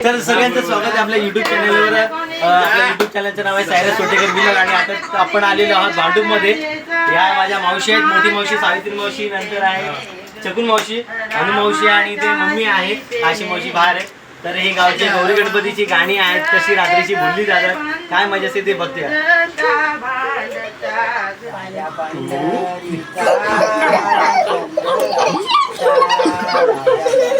तर सगळ्यांचं स्वागत आहे आपल्या युट्यूब चॅनलवर आपल्या युट्यूब चॅनलचं नाव आहे सायरस सोटेकर बिलर आणि आता आपण आलेलो आहोत भांडूपमध्ये या माझ्या मावशी आहेत मोठी मावशी सावित्री मावशी नंतर आहे चकुन मावशी अनु मावशी आणि ते मम्मी आहे आशी मावशी बाहेर आहे. तर हे गावचे गौरी गणपतीची गाणी आहेत कशी रात्रीची बोलली जातात काय मजा असते ते बघते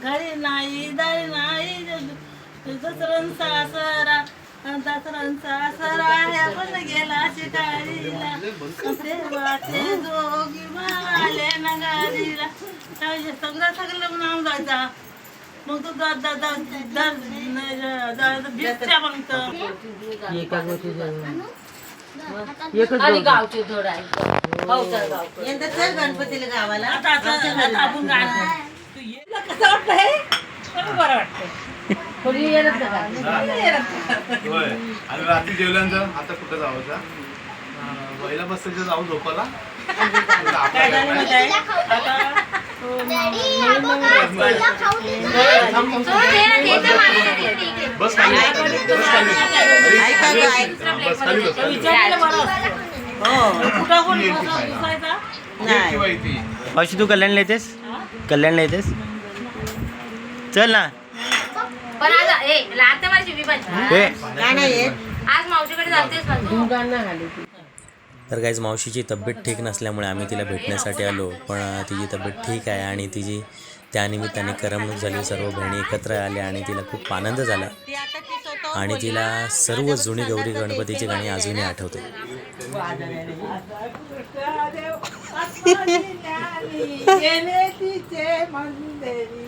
घरी नाही दारी नाही दसरण सासरा दसरण सासरा आपण गेला शिकारीला देवाचे जोगी माले नगारीला. सगळं सगळं नाव जायचा मग तू दा दा दा दा दा बिस्ट्या मागतो आणि गावची जोड आहे भाऊचं गाव यंदा चल गणपतीला गावाला. आपण गाणं तू ना, कसं वाटतं हे? मला बरं वाटतं थोडी येणार का होय. आणि रात्री जेवल्यानंतर आता कुठं बसायचं जाऊ झोपाला काय झालं माहिती आहे? आता? बस खाली. बस खाली. ऐका गं, ऐक. बस खाली बस खाली. बस. विचारलेलं बरं असतं. हो कुठं कोण बसायचा एक किंवा इथे मावशी तू कल्याणला येतेस? कल्याणला येतेस? चल ना. पण आज ए आता माझी विभाज हे आज मावशीकडे जातेस ना तू? तर काहीच मावशीची तब्येत ठीक नसल्यामुळे आम्ही तिला भेटण्यासाठी आलो पण तिची तब्येत ठीक आहे आणि तिची त्यानिमित्ताने करमणूक झाली सर्व बहिणी एकत्र आल्या आणि तिला खूप आनंद झाला. आणि तिला सर्व जुनी गौरी गणपतीची गाणी अजूनही आठवते. गेले तिचे मंदिरी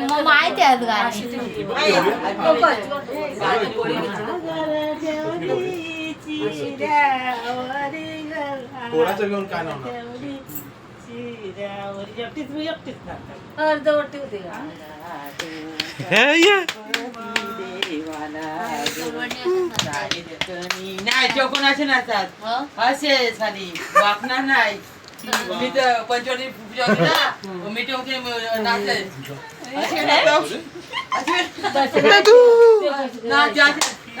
मग माहिती आहे काय ना चौकड्याचे नाचतात काय असा असं नाचत चौकडी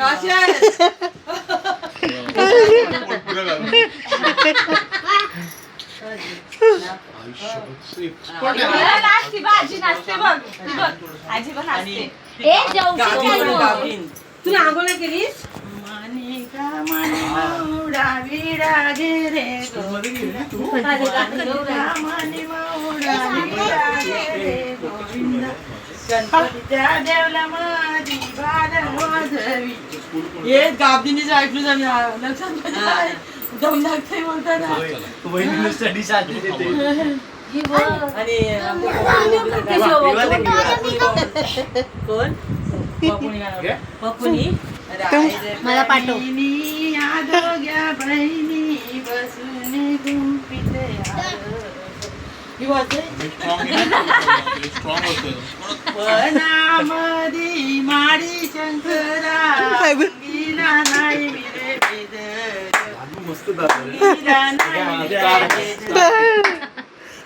आषाढा, आषाढीला. आमच्या तुला हे ही. पावलं जातात पावल्याने आषाढीचं काय निघाली पाण्याला घे, घे, घे. यमुना. येणं सगळी मग माहिती आहे आज गाणी सागर ठेवली चिऱ्यावरी गं. कोणाचं घेऊन काय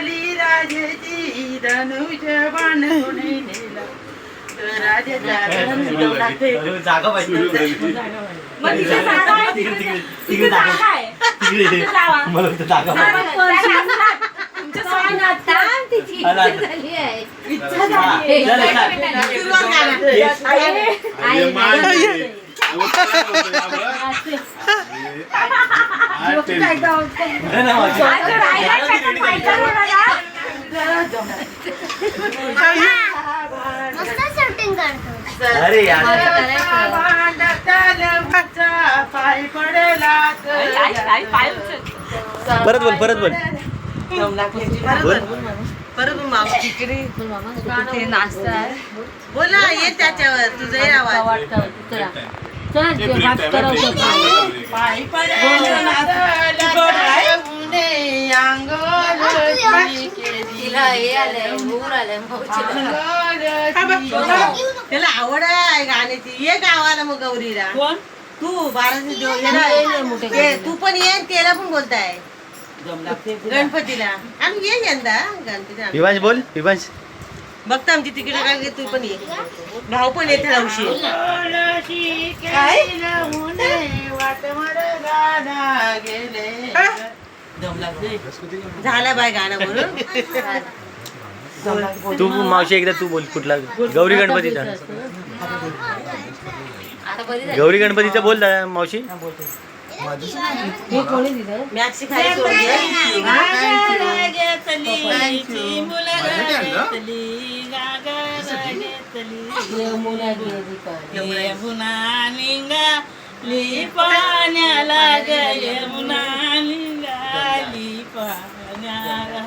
हं? तर हे ही. ही राजा राजा, राजा. राजा मोजे राजाची धनुष बाण कोणी लागते जागा हा, चल. चल. चला अरे परत बोल परत बोल. परत मामा. तिकडे बोल ना ये त्याच्यावर तुझं आवाज. त्याला आवड आहे गाण्याची ये गावाला मग गौरीला. कोण? तू बाराशे तू पण ये त्याला पण बोलताय. गणपतीला. आणि ये यंदा गणपतीला. विभांश बोल विभांश. बघता आमची तिकीट काय तू पण ये भाऊ पण येते रावशी झाला बाय गाणं म्हणून. तू मावशी एकदा तू बोल कुठला. गौरी गणपतीचा. गौरी गणपतीचा बोल दादा मावशी. हे मॅक्सी सोड घे. माझ्यासाठी आणलं? यमुना यमुना निघाली पाण्याला पाण्याला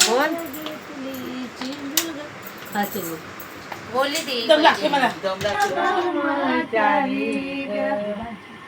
बोल हा चल बोलली ती दम लागते मला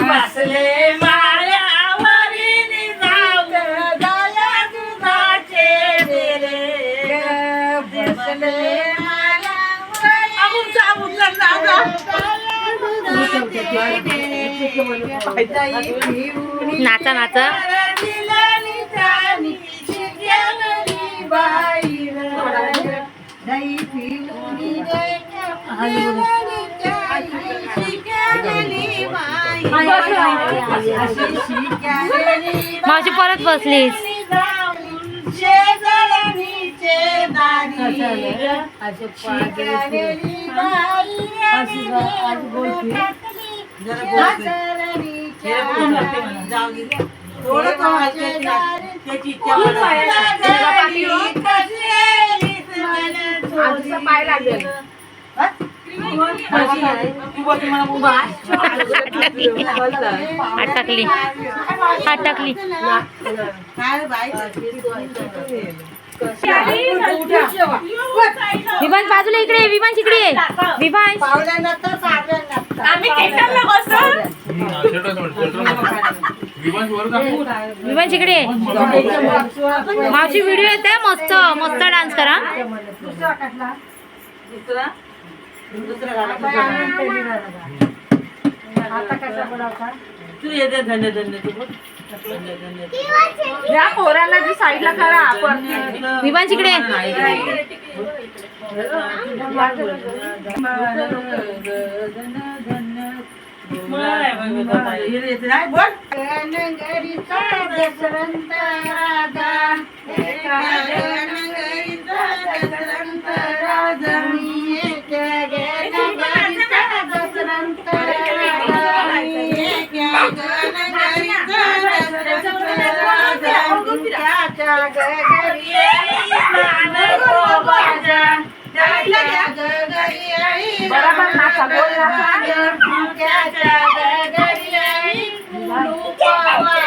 बसले माल्यावरी गाया दुधाचे बसले नाचा. नाचा मावशी परत बसलीस. पाय लागेल. अटकली अटकली विमान बाजूला इकडे विमान तिकडे विमान. विमान तिकडे मावशी व्हिडिओ येते मस्त मस्त डान्स करा. तू येते धन्य धन्य तू बोल. या पोरांना जी साईडला करा आपण विभांश इकडे ये. धन्य आई कुठं चालू आहे?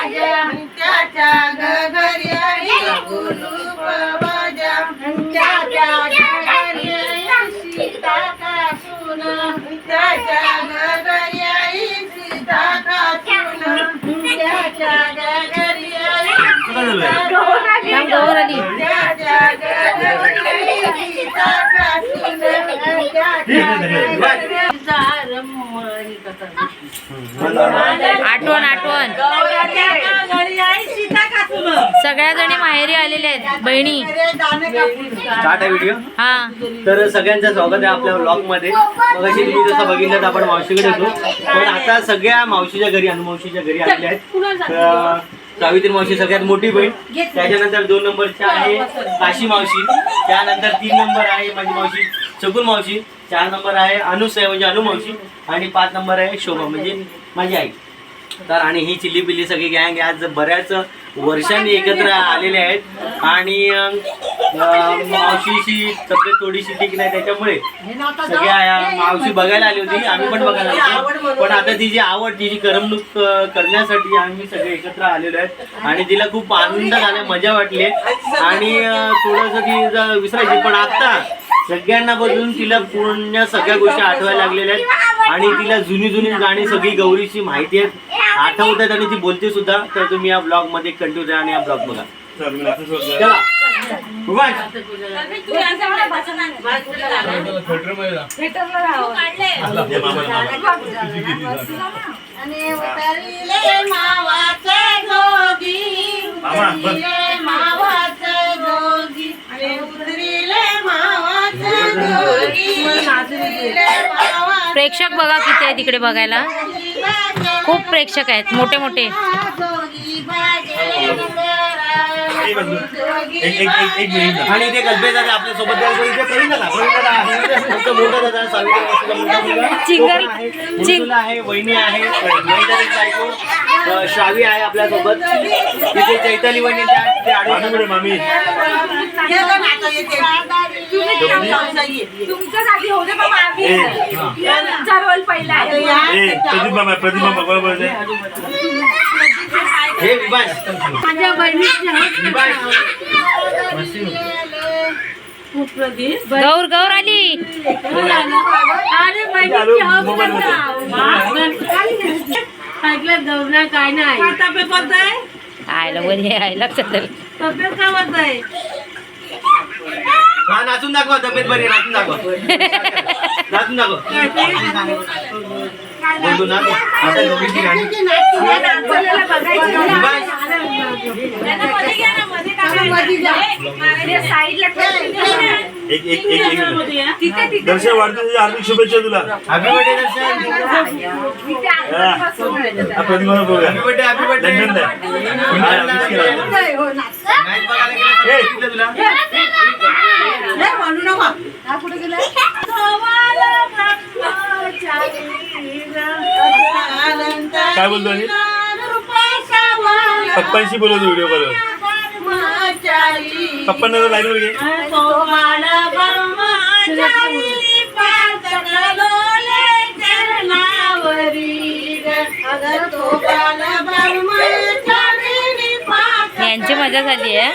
गौर आली आठवण आठवण. सगळ्या जणी माहेरी आलेल्या आहेत बहिणी. स्टार्ट आहे व्हिडिओ हा. तर सगळ्यांचं स्वागत आहे आपल्या ब्लॉगमध्ये मगाशी तुम्ही जसं बघितलं तर आपण मावशीकडे होतो पण आता सगळ्या मावशीच्या घरी अनुमावशीच्या घरी आलेल्या आहेत. सावित्री मावशी सगळ्यात मोठी बहीण. त्याच्यानंतर दोन नंबरच्या आहे काशी मावशी. त्यानंतर तीन नंबर आहे माझी मावशी शकुन मावशी. चार नंबर आहे अनुसय म्हणजे अनु मावशी. आणि पाच नंबर आहे शोभा म्हणजे माझी आई. तर आणि ही चिल्ली पिल्ली सगळी गँग आज बऱ्याच वर्षांनी एकत्र आलेले आहेत. आणि मावशीची तब्येत थोडीशी ठीक नाही त्याच्यामुळे सगळ्या मावशी बघायला आली होती. आम्ही पण बघायला आलो पण आता तिची आवड तिची करमणूक करण्यासाठी आम्ही सगळे एकत्र आलेलो आहेत. आणि तिला खूप आनंद झाला मजा वाटली आणि थोडंसं ती विसरायची. पण आता सगळ्यांना बघून तिला पूर्ण सगळ्या गोष्टी आठवायला लागलेल्या आहेत. आणि तिला जुनी जुनी गाणी सगळी गौरीची माहिती आहेत. आठवत आहेत आणि ती बोलते सुद्धा. तर तुम्ही या ब्लॉगमध्ये कंटिन्यू द्या आणि हा ब्लॉग बघा. चला उभा आहे. आणि उतरले प्रेक्षक बघा किती आहे तिकडे बघायला. खूप प्रेक्षक आहेत मोठे मोठे आणि ते गजबे दादा आपल्यासोबत द्यायला कोणी इथे प्रवीण दादा प्रवीण दादा आहे. मोठा दादा सावित्री मुलगा. आहे. वहिनी आहे श्रावी आहे आपल्यासोबत तिथे चैताली वहिनी त्या ते आडवी मामी बघ आता येते. मावसा ये. तुमच्या जागी होऊ दे बाबा आम्ही आहे हे माझ्या गौर गौर आली अरे बहिणीची हौस करता. ऐकलं गौरा काय नाही तब्येत आहे? आयला बरी आहे लक्षात. तब्येत का बंद आहे? हा नाचून दाखवा तब्येत बरी नाचून दाखवा नाचून दाखवा बोलू ना आता दोघींची गाणी विभाष दर्शन वाढदिवसाची हार्दिक शुभेच्छा तुला हॅपी बर्थडे दर्शन हा प्रतिमा बघूया हॅपी बर्थडे हॅपी बर्थडे लंडनला आहे. हा, miss केला. मॅच बघायला गेला हे. सांगितलं तुला हे म्हणू नका. काय बोलतो आणि? पप्पांशी बोलवतो व्हिडिओ कॉलवर पप्पांना लाईन वर घे. यांची मजा झाली आहे.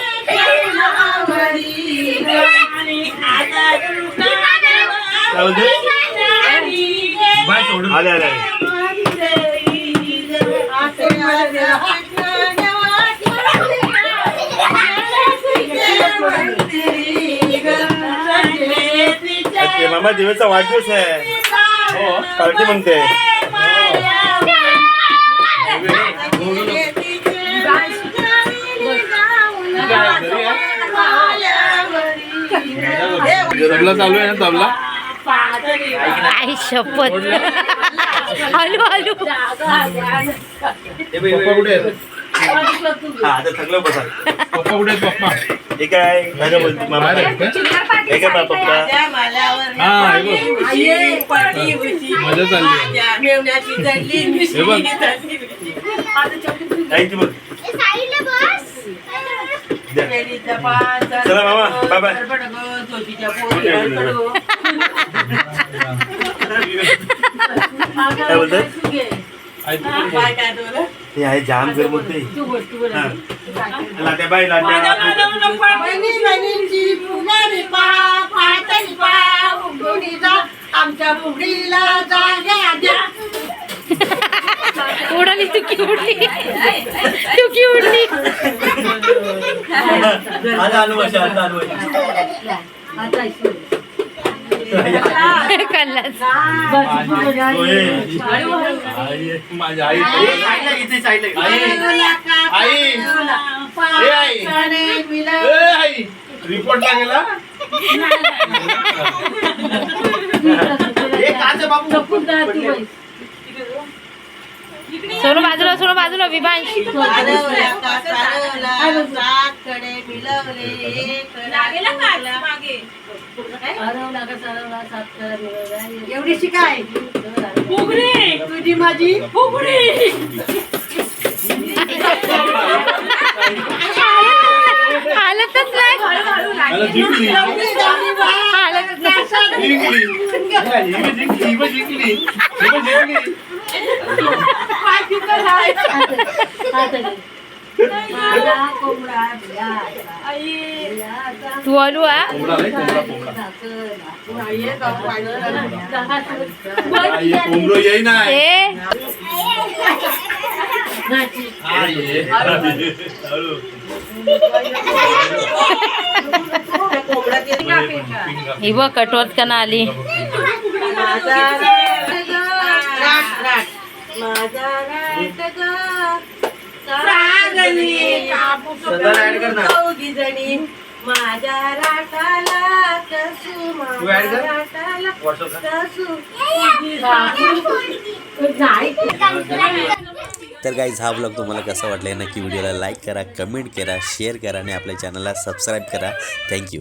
आले आले मामा दिवसचा वाढदिवस आहे. हो पार्टी म्हणते तबला चालू आहे ना तबला? आई शपथ. हलू हलू. थकलं बसा. पप्पा कुठे पप्पा? हे काय? काय बोलते मामा. हे काय पप्पा? हा, हे. मजा चालली. हे. आई ती बघ. चला मामा, बाय बाय. काय बोलतात आई, बोलत? हे आहे जाम कर बोलते लाट्या बाई लाट्या आमच्या बुगडीला जाग्या द्या उडाली तुकी उडली तुकी उडली आई, माझी आई साईडला आई आई ए आई ए आई रिपोर्टला गेला हे काचं बाबू सोनू बाजूला सोनू बाजूला विभांश सारवल्या का सारवला, सातकडे मिळवले, एक लागला. एवढी शिकाय. तुझी माझी. हालतच नाही. हालतच नाही. जिंकली. जिंकली. ही ही जिंकली. तू अलू हा कोंबडा हे येई. ही बघ कटवत का ना आली माझा कापूस. चौघी जणी. माझ्या राटाला कसू माझ्या. राटाला कसू. तर गाईज हा ब्लॉग तुम्हाला कसा वाटला? नक्की व्हिडिओला लाईक करा कमेंट करा शेअर करा आणि आपल्या चॅनलला सबस्क्राईब करा. थँक्यू